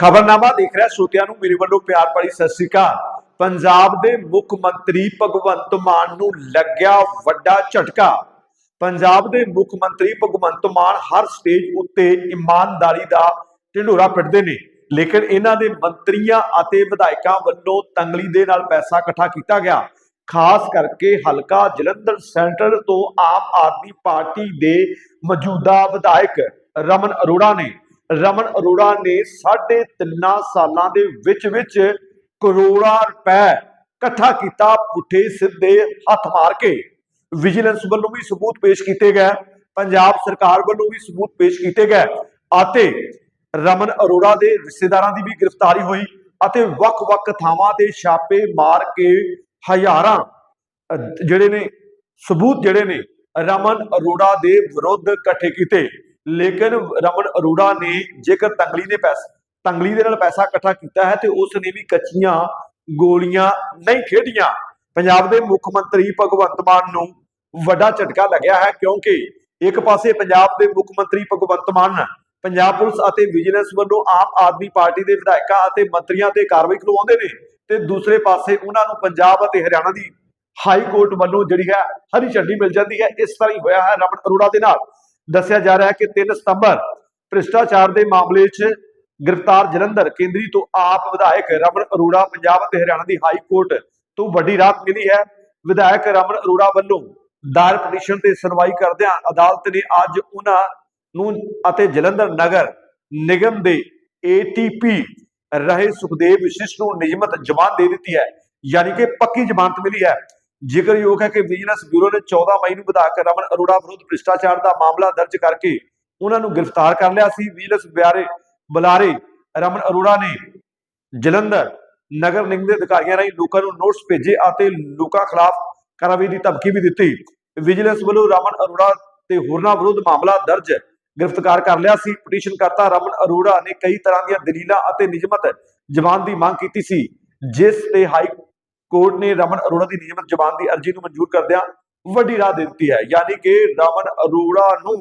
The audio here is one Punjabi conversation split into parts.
ਖਬਰਨਾਮਾ ਦੇਖ ਰਿਹਾ, ਸੋਤਿਆਂ ਨੂੰ ਮੇਰੇ ਵੱਲੋਂ ਪਿਆਰ ਭਰੀ ਸਤਿ ਸ੍ਰੀ ਅਕਾਲ। ਪੰਜਾਬ ਦੇ ਮੁੱਖ ਮੰਤਰੀ ਭਗਵੰਤ ਮਾਨ ਨੂੰ ਲੱਗਿਆ ਵੱਡਾ ਝਟਕਾ। ਪੰਜਾਬ ਦੇ ਮੁੱਖ ਮੰਤਰੀ ਭਗਵੰਤ ਮਾਨ ਹਰ ਸਟੇਜ ਉੱਤੇ ਇਮਾਨਦਾਰੀ ਦਾ ਢਿੰਡੋਰਾ ਪਿੱਟਦੇ ਨੇ, ਲੇਕਿਨ ਇਹਨਾਂ ਦੇ ਮੰਤਰੀਆਂ ਅਤੇ ਵਿਧਾਇਕਾਂ ਵੱਲੋਂ ਤੰਗਲੀ ਦੇ ਨਾਲ ਪੈਸਾ ਇਕੱਠਾ ਕੀਤਾ ਗਿਆ। ਖਾਸ ਕਰਕੇ ਹਲਕਾ ਜਲੰਧਰ ਸੈਂਟਰ ਤੋਂ ਆਮ ਆਦਮੀ ਪਾਰਟੀ ਦੇ ਮੌਜੂਦਾ ਵਿਧਾਇਕ ਰਮਨ ਅਰੋੜਾ ਨੇ। ਰਮਨ ਅਰੋੜਾ ਨੇ ਸਾਢੇ ਤਿੰਨਾਂ ਸਾਲਾਂ ਦੇ ਵਿੱਚ ਵਿੱਚ ਕਰੋੜਾਂ ਰੁਪਏ ਇਕੱਠਾ ਕੀਤਾ ਪੁੱਠੇ ਸਿੱਧੇ ਹੱਥ ਮਾਰ ਕੇ। ਵਿਜੀਲੈਂਸ ਵੱਲੋਂ ਵੀ ਸਬੂਤ ਪੇਸ਼ ਕੀਤੇ ਗਏ। ਪੰਜਾਬ ਸਰਕਾਰ ਵੱਲੋਂ ਵੀ ਸਬੂਤ ਪੇਸ਼ ਕੀਤੇ ਗਏ ਅਤੇ ਰਮਨ ਅਰੋੜਾ ਦੇ ਰਿਸ਼ਤੇਦਾਰਾਂ ਦੀ ਵੀ ਗ੍ਰਿਫਤਾਰੀ ਹੋਈ ਅਤੇ ਵੱਖ-ਵੱਖ ਥਾਵਾਂ ਤੇ ਛਾਪੇ ਮਾਰ ਕੇ ਹਜ਼ਾਰਾਂ ਜਿਹੜੇ ਨੇ, ਸਬੂਤ ਜਿਹੜੇ ਨੇ ਰਮਨ ਅਰੋੜਾ ਦੇ ਵਿਰੁੱਧ ਇਕੱਠੇ ਕੀਤੇ। ਲੇਕਿਨ ਰਮਨ ਅਰੋੜਾ ਨੇ ਜੇਕਰ ਤੰਗਲੀ ਨੇ ਪੈਸਾ, ਤੰਗਲੀ ਦੇ ਨਾਲ ਪੈਸਾ ਇਕੱਠਾ ਕੀਤਾ ਹੈ ਤੇ ਉਸ ਨੇ ਵੀ ਕੱਚੀਆਂ ਗੋਲੀਆਂ ਨਹੀਂ ਖੇਡੀਆਂ। ਪੰਜਾਬ ਦੇ ਮੁੱਖ ਮੰਤਰੀ ਭਗਵੰਤ ਮਾਨ ਨੂੰ ਵੱਡਾ ਝਟਕਾ ਲੱਗਿਆ ਹੈ ਕਿਉਂਕਿ ਇੱਕ ਪਾਸੇ ਪੰਜਾਬ ਦੇ ਮੁੱਖ ਮੰਤਰੀ ਭਗਵੰਤ ਮਾਨ, ਪੰਜਾਬ ਪੁਲਿਸ ਅਤੇ ਵਿਜੀਲੈਂਸ ਵੱਲੋਂ ਆਮ ਆਦਮੀ ਪਾਰਟੀ ਦੇ ਵਿਧਾਇਕਾਂ ਅਤੇ ਮੰਤਰੀਆਂ ਤੇ ਕਾਰਵਾਈ ਕਰਵਾਉਂਦੇ ਨੇ ਤੇ ਦੂਸਰੇ ਪਾਸੇ ਉਹਨਾਂ ਨੂੰ ਪੰਜਾਬ ਅਤੇ ਹਰਿਆਣਾ ਦੀ ਹਾਈ ਕੋਰਟ ਵੱਲੋਂ ਜਿਹੜੀ ਹੈ ਹਰੀ ਝੰਡੀ ਮਿਲ ਜਾਂਦੀ ਹੈ, ਇਸ ਤਰ੍ਹਾਂ ਹੀ ਹੋਇਆ ਹੈ ਰਮਨ ਅਰੋੜਾ ਦੇ ਨਾਲ। ਦੱਸਿਆ ਜਾ ਰਿਹਾ ਹੈ ਕਿ 3 ਸਤੰਬਰ ਭ੍ਰਿਸ਼ਟਾਚਾਰ ਦੇ ਮਾਮਲੇ 'ਚ ਗ੍ਰਿਫਤਾਰ ਜਲੰਧਰ ਕੇਂਦਰੀ ਤੋਂ ਆਪ ਵਿਧਾਇਕ ਰਮਨ ਅਰੋੜਾ ਪੰਜਾਬ ਅਤੇ ਹਰਿਆਣਾ ਦੀ ਹਾਈ ਕੋਰਟ ਤੋਂ ਵੱਡੀ ਰਾਹਤ ਮਿਲੀ ਹੈ। ਵਿਧਾਇਕ ਰਮਨ ਅਰੋੜਾ ਵੱਲੋਂ ਦਾਇਰ ਪਟੀਸ਼ਨ ਤੇ ਸੁਣਵਾਈ ਕਰਦਿਆਂ ਅਦਾਲਤ ਨੇ ਅੱਜ ਉਹਨਾਂ ਨੂੰ ਅਤੇ ਜਲੰਧਰ ਨਗਰ ਨਿਗਮ ਦੇ ਏਟੀਪੀ ਰਹੇ ਸੁਖਦੇਵ ਵਿਸ਼ਿਸ਼ ਨੂੰ ਨਿਯਮਤ ਜ਼ਮਾਨਤ ਦੇ ਦਿੱਤੀ ਹੈ। ਯਾਨੀ ਕਿ ਪੱਕੀ ਜ਼ਮਾਨਤ ਮਿਲੀ ਹੈ। ਜ਼ਿਕਰਯੋਗ ਹੈ ਕਿ ਵਿਜੀਲੈਂਸ ਬਿਊਰੋ ਨੇ 14 ਮਈ ਨੂੰ ਵਿਧਾਇਕ ਰਮਨ ਅਰੋੜਾ ਵਿਰੁੱਧ ਭ੍ਰਿਸ਼ਟਾਚਾਰ ਦਾ ਮਾਮਲਾ ਦਰਜ ਕਰਕੇ ਉਹਨਾਂ ਨੂੰ ਗ੍ਰਿਫਤਾਰ ਕਰ ਲਿਆ ਸੀ। ਵਿਜੀਲੈਂਸ ਬਿਆਰੇ ਬੁਲਾਰੇ ਰਮਨ ਅਰੋੜਾ ਨੇ ਜਲੰਧਰ ਨਗਰ ਨਿਗਮ ਦੇ ਅਧਿਕਾਰੀਆਂ ਰਾਹੀਂ ਲੋਕਾਂ ਨੂੰ ਨੋਟਿਸ ਭੇਜੇ ਅਤੇ ਲੋਕਾਂ ਖਿਲਾਫ ਕਾਰਵਾਈ ਦੀ ਧਮਕੀ ਵੀ ਦਿੱਤੀ। ਵਿਜੀਲੈਂਸ ਵੱਲੋਂ ਰਮਨ ਅਰੋੜਾ ਤੇ ਹੋਰਨਾਂ ਵਿਰੁੱਧ ਮਾਮਲਾ ਦਰਜ ਗ੍ਰਿਫਤਾਰ ਕਰ ਲਿਆ ਸੀ। ਪਟੀਸ਼ਨ ਕਰਤਾ ਰਮਨ ਅਰੋੜਾ ਨੇ ਕਈ ਤਰ੍ਹਾਂ ਦੀਆਂ ਦਲੀਲਾਂ ਅਤੇ ਨਿਯਮਤ ਜ਼ਮਾਨਤ ਦੀ ਮੰਗ ਕੀਤੀ ਸੀ, ਜਿਸ ਤੇ ਹਾਈ ਕੋਰਟ ਨੇ ਰਮਨ ਅਰੋੜਾ ਦੀ ਨਿਯਮਤ ਜ਼ਮਾਨਤ ਦੀ ਅਰਜ਼ੀ ਨੂੰ ਮਨਜ਼ੂਰ ਕਰਦਿਆਂ ਵੱਡੀ ਰਾਹ ਦੇ ਦਿੱਤੀ ਹੈ। ਯਾਨੀ ਕਿ ਰਮਨ ਅਰੋੜਾ ਨੂੰ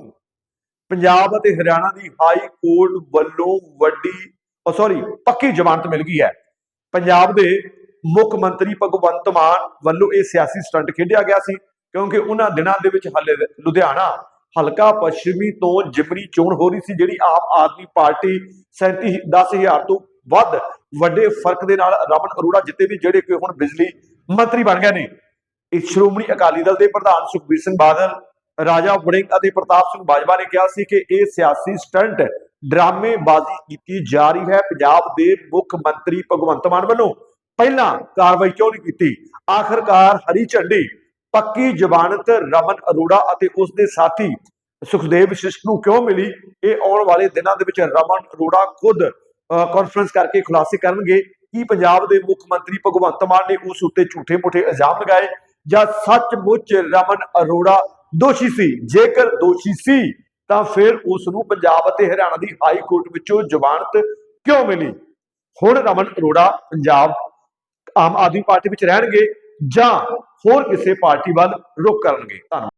ਪੰਜਾਬ ਅਤੇ ਹਰਿਆਣਾ ਦੀ ਹਾਈ ਕੋਰਟ ਵੱਲੋਂ ਵੱਡੀ ਸੌਰੀ ਪੱਕੀ ਜ਼ਮਾਨਤ ਮਿਲ ਗਈ ਹੈ। ਪੰਜਾਬ ਦੇ ਮੁੱਖ ਮੰਤਰੀ ਭਗਵੰਤ ਮਾਨ ਵੱਲੋਂ ਇਹ ਸਿਆਸੀ ਸਟੰਟ ਖੇਡਿਆ ਗਿਆ ਸੀ ਕਿਉਂਕਿ ਉਹਨਾਂ ਦਿਨਾਂ ਦੇ ਵਿੱਚ ਹਲੇ ਲੁਧਿਆਣਾ ਹਲਕਾ ਪੱਛਮੀ ਤੋਂ ਜਿਮਨੀ ਚੋਣ ਹੋ ਰਹੀ ਸੀ, ਜਿਹੜੀ ਆਮ ਆਦਮੀ ਪਾਰਟੀ 37 10000 ਤੋਂ ਵੱਧ ਵੱਡੇ ਫ਼ਰਕ ਦੇ ਨਾਲ ਰਮਨ ਅਰੋੜਾ ਜਿੱਤੇ ਵੀ ਜਿਹੜੇ ਕਿ ਹੁਣ ਬਿਜਲੀ ਮੰਤਰੀ ਬਣ ਗਏ ਨੇ। ਇਸ ਸ਼੍ਰੋਮਣੀ ਅਕਾਲੀ ਦਲ ਦੇ ਪ੍ਰਧਾਨ ਸੁਖਬੀਰ ਸਿੰਘ ਬਾਦਲ, ਰਾਜਾ ਵੜਿੰਗ ਅਤੇ ਪ੍ਰਤਾਪ ਸਿੰਘ ਬਾਜਵਾ ਨੇ ਕਿਹਾ ਸੀ ਕਿ ਇਹ ਸਿਆਸੀ ਸਟੰਟ ਡਰਾਮੇਬਾਜ਼ੀ ਕੀਤੀ ਜਾ ਰਹੀ ਹੈ। ਪੰਜਾਬ ਦੇ ਮੁੱਖ ਮੰਤਰੀ ਭਗਵੰਤ ਮਾਨ ਵੱਲੋਂ ਪਹਿਲਾਂ ਕਾਰਵਾਈ ਕਿਉਂ ਨਹੀਂ ਕੀਤੀ? ਆਖਰਕਾਰ ਹਰੀ ਝੰਡੀ, ਪੱਕੀ ਜਬਾਨਤ ਰਮਨ ਅਰੋੜਾ ਅਤੇ ਉਸ ਦੇ ਸਾਥੀ ਸੁਖਦੇਵ ਵਿਸ਼ਿਸ਼ਟ ਨੂੰ ਕਿਉਂ ਮਿਲੀ? ਇਹ ਆਉਣ ਵਾਲੇ ਦਿਨਾਂ ਦੇ ਵਿੱਚ ਰਮਨ ਅਰੋੜਾ ਖੁਦ ਕਾਨਫਰੰਸ ਕਰਕੇ ਖੁਲਾਸੇ ਕਰਨਗੇ। ਕਿ ਪੰਜਾਬ ਦੇ ਮੁੱਖ ਮੰਤਰੀ ਭਗਵੰਤ ਮਾਨ ਨੇ ਉਸ ਉੱਤੇ ਝੂਠੇ-ਮੂਠੇ ਇਲਜ਼ਾਮ ਲਗਾਏ ਜਾਂ ਸੱਚਮੁੱਚ ਰਮਨ ਅਰੋੜਾ ਦੋਸ਼ੀ ਸੀ? ਜੇਕਰ ਦੋਸ਼ੀ ਸੀ, ਤਾਂ ਫਿਰ ਉਸ ਨੂੰ ਪੰਜਾਬ ਅਤੇ ਹਰਿਆਣਾ ਦੀ ਹਾਈ ਕੋਰਟ ਵਿੱਚੋਂ ਜ਼ਮਾਨਤ ਕਿਉਂ ਮਿਲੀ? ਹੁਣ ਰਮਨ ਅਰੋੜਾ ਪੰਜਾਬ ਆਮ ਆਦਮੀ ਪਾਰਟੀ ਵਿੱਚ ਰਹਿਣਗੇ ਜਾਂ ਹੋਰ ਕਿਸੇ ਪਾਰਟੀ ਵੱਲ ਰੁਖ ਕਰਨਗੇ? ਧੰਨਵਾਦ।